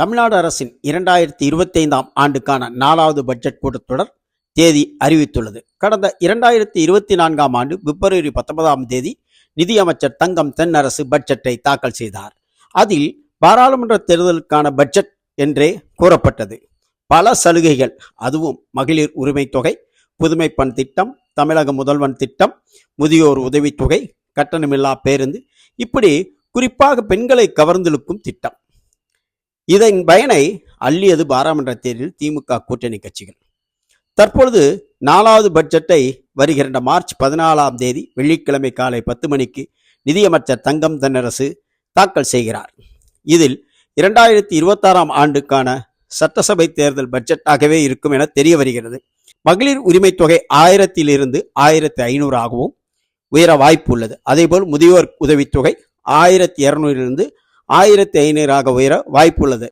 தமிழ்நாடு அரசின் இரண்டாயிரத்தி இருபத்தைந்தாம் ஆண்டுக்கான நாலாவது பட்ஜெட் கூட்டத்தொடர் தேதி அறிவித்துள்ளது. கடந்த இரண்டாயிரத்தி இருபத்தி நான்காம் ஆண்டு பிப்ரவரி பத்தொன்பதாம் தேதி நிதியமைச்சர் தங்கம் தென்னரசு பட்ஜெட்டை தாக்கல் செய்தார். அதில் பாராளுமன்ற தேர்தலுக்கான பட்ஜெட் என்றே கூறப்பட்டது. பல சலுகைகள் அதுவும் மகளிர் உரிமை தொகை புதுமை பண் திட்டம் தமிழக முதல்வன் திட்டம் முதியோர் உதவித்தொகை கட்டணமில்லா பேருந்து இப்படி குறிப்பாக பெண்களை கவர்ந்திழுக்கும் திட்டம். இதன் பயனை அள்ளியது பாராளுமன்ற தேர்தலில் திமுக கூட்டணி கட்சிகள். தற்பொழுது நாலாவது பட்ஜெட்டை வருகின்ற மார்ச் பதினாலாம் தேதி வெள்ளிக்கிழமை காலை பத்து மணிக்கு நிதியமைச்சர் தங்கம் தென்னரசு தாக்கல் செய்கிறார். இதில் இரண்டாயிரத்தி இருபத்தாறாம் ஆண்டுக்கான சட்டசபை தேர்தல் பட்ஜெட்டாகவே இருக்கும் என தெரிய வருகிறது. மகளிர் உரிமை தொகை ஆயிரத்திலிருந்து ஆயிரத்தி ஐநூறு ஆகவும் உயர வாய்ப்பு உள்ளது. அதேபோல் முதியோர் உதவித்தொகை ஆயிரத்தி இருநூறிலிருந்து ஆயிரத்தி ஐநூறாக உயர வாய்ப்புள்ளது.